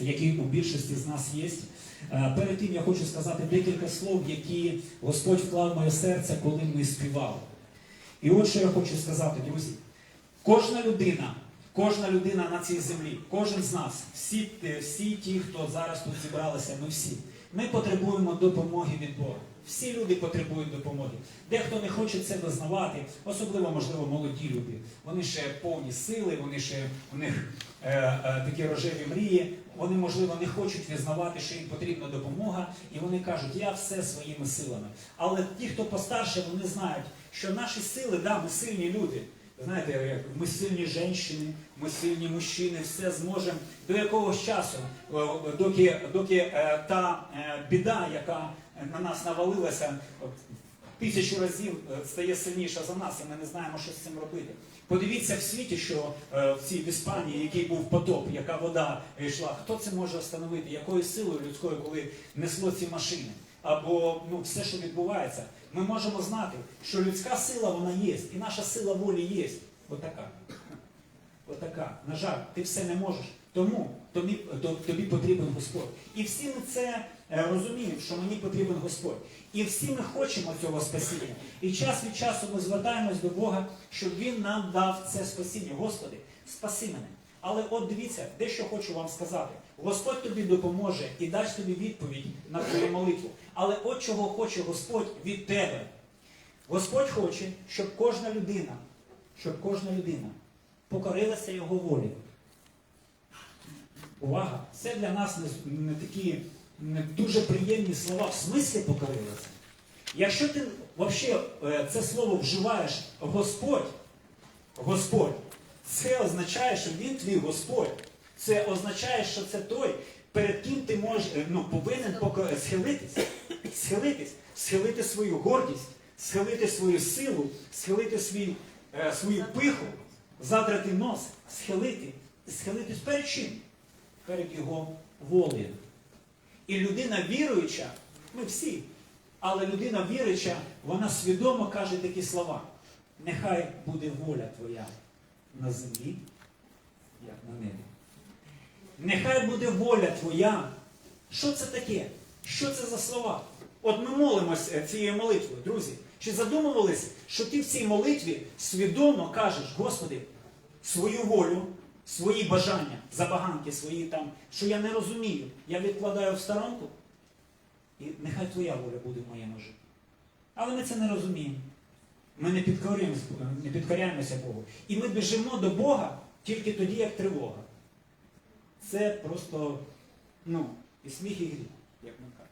який у більшості з нас є. Е, Перед тим я хочу сказати декілька слов, які Господь вклав в моє серце, коли ми співали. І от що я хочу сказати, друзі. Кожна людина, кожна людина на цій землі, кожен з нас, всі, е, всі ті, хто зараз тут зібралися, ми всі, ми потребуємо допомоги від Бога. Всі люди потребують допомоги. Дехто не хоче це визнавати, особливо, можливо, молоді люди. Вони ще повні сили, вони ще у них е, е, такі рожеві мрії. Вони, можливо, не хочуть визнавати, що їм потрібна допомога, і вони кажуть, я все своїми силами. Але ті, хто постарше, вони знають, що наші сили, да, ми сильні люди. Знаєте, ми сильні жінки, ми сильні мужчини, все зможемо до якогось часу, е, доки, доки е, та е, біда, яка на нас навалилася, от, тисячу разів е, стає сильніша за нас, і ми не знаємо, що з цим робити. Подивіться в світі, що е, в цій в Іспанії, який був потоп, яка вода йшла, хто це може встановити, якою силою людською, коли несло ці машини? Або ну, все, що відбувається, ми можемо знати, що людська сила вона є, і наша сила волі є. Отака. Отака. На жаль, ти все не можеш. Тому тобі, тобі потрібен Господь. І всі ми це е, розуміємо, що мені потрібен Господь. І всі ми хочемо цього спасіння. І час від часу ми звертаємось до Бога, щоб Він нам дав це спасіння. Господи, спаси мене. Але от дивіться, дещо хочу вам сказати. Господь тобі допоможе і дасть тобі відповідь на твою молитву. Але от чого хоче Господь від тебе. Господь хоче, щоб кожна людина, щоб кожна людина покорилася його волі. Увага! Це для нас не, не такі не дуже приємні слова. В смислі покорилася. Якщо ти взагалі це слово вживаєш Господь, Господь, це означає, що він твій Господь. Це означає, що це той, перед ким ти можеш, е, ну, повинен схилитись, схилитись, схилити свою гордість, схилити свою силу, схилити свій, е, свою пиху, задрати нос, схилити, схилитись перед чим? Перед його волею. І людина віруюча, ми всі, але людина віруюча, вона свідомо каже такі слова. Нехай буде воля твоя на землі, як на небі. Нехай буде воля твоя. Що це таке? Що це за слова? От ми молимося цією молитвою, друзі. Чи задумувались, що ти в цій молитві свідомо кажеш, Господи, свою волю, свої бажання, забаганки свої там, що я не розумію, я відкладаю в сторонку, і нехай твоя воля буде в моєму житті. Але ми це не розуміємо. Ми не підкорюємося, не підкоряємося Богу. І ми біжимо до Бога тільки тоді, як тривога. Це просто, ну, і сміх, і гріх, як ми кажемо.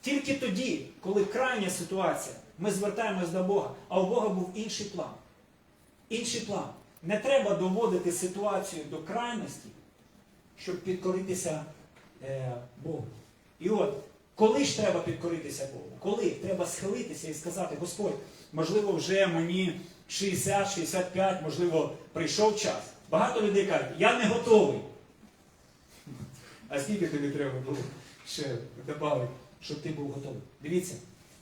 Тільки тоді, коли крайня ситуація, ми звертаємось до Бога, а у Бога був інший план. Інший план. Не треба доводити ситуацію до крайності, щоб підкоритися е, Богу. І от, коли ж треба підкоритися Богу? Коли треба схилитися і сказати, Господь, можливо, вже мені 60-65, можливо, прийшов час. Багато людей кажуть, я не готовий. А скільки тобі треба було ще додати, щоб ти був готовий? Дивіться,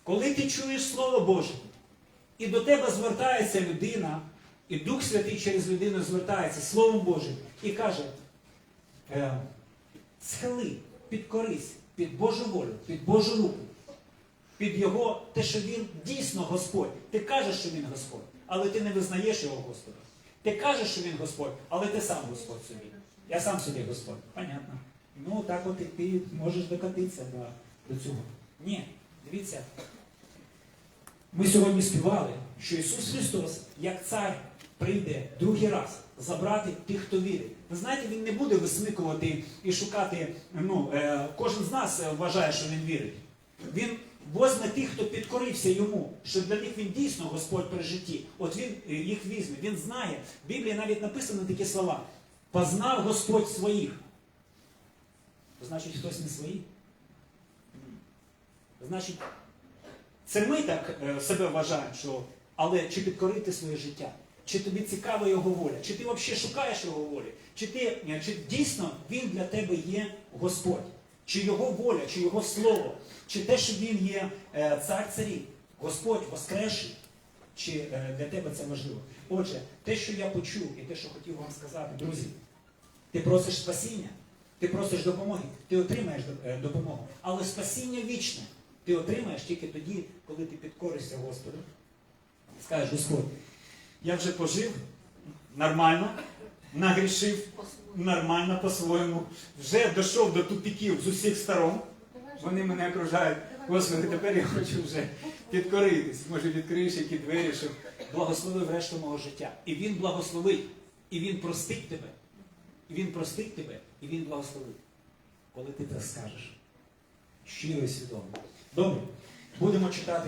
коли ти чуєш Слово Боже, і до тебе звертається людина, і Дух Святий через людину звертається Словом Божим і каже, е, схили, підкорись під Божу волю, під Божу руку, під Його, те, що Він дійсно Господь. Ти кажеш, що Він Господь, але ти не визнаєш Його Господа. Ти кажеш, що Він Господь, але ти сам Господь собі. Я сам собі Господь. Понятно. Ну, так от і ти можеш докатитися до, до цього. Ні, дивіться. Ми сьогодні співали, що Ісус Христос, як цар, прийде другий раз забрати тих, хто вірить. Ви знаєте, Він не буде висмикувати і шукати, ну, е, кожен з нас вважає, що він вірить. Він возьме тих, хто підкорився йому, що для них він дійсно Господь при житті. От він е, їх візьме. Він знає. В Біблії навіть написано такі слова. Познав Господь своїх. Значить, хтось не свої? Значить, це ми так е, себе вважаємо, що але чи підкорити своє життя? Чи тобі цікава його воля? Чи ти взагалі шукаєш його волі? Чи ти, е, чи дійсно він для тебе є Господь? Чи його воля, чи його слово, чи те, що він є е, цар царів, Господь воскресший? Чи для тебе це важливо? Отже, те, що я почув, і те, що хотів вам сказати, друзі, ти просиш спасіння, Ти просиш допомоги, ти отримаєш допомогу. Але спасіння вічне ти отримаєш тільки тоді, коли ти підкоришся Господу. Скажеш, Господь, я вже пожив нормально, нагрішив нормально по-своєму, вже дійшов до тупіків з усіх сторон. Вони мене окружають. Господи, тепер я хочу вже підкоритись. Може, відкриєш які двері, щоб благословив решту мого життя. І він благословить, і він простить тебе. І він простить тебе, і він благословить. Коли ти це скажеш. Щиро свідомо. Добре, будемо читати.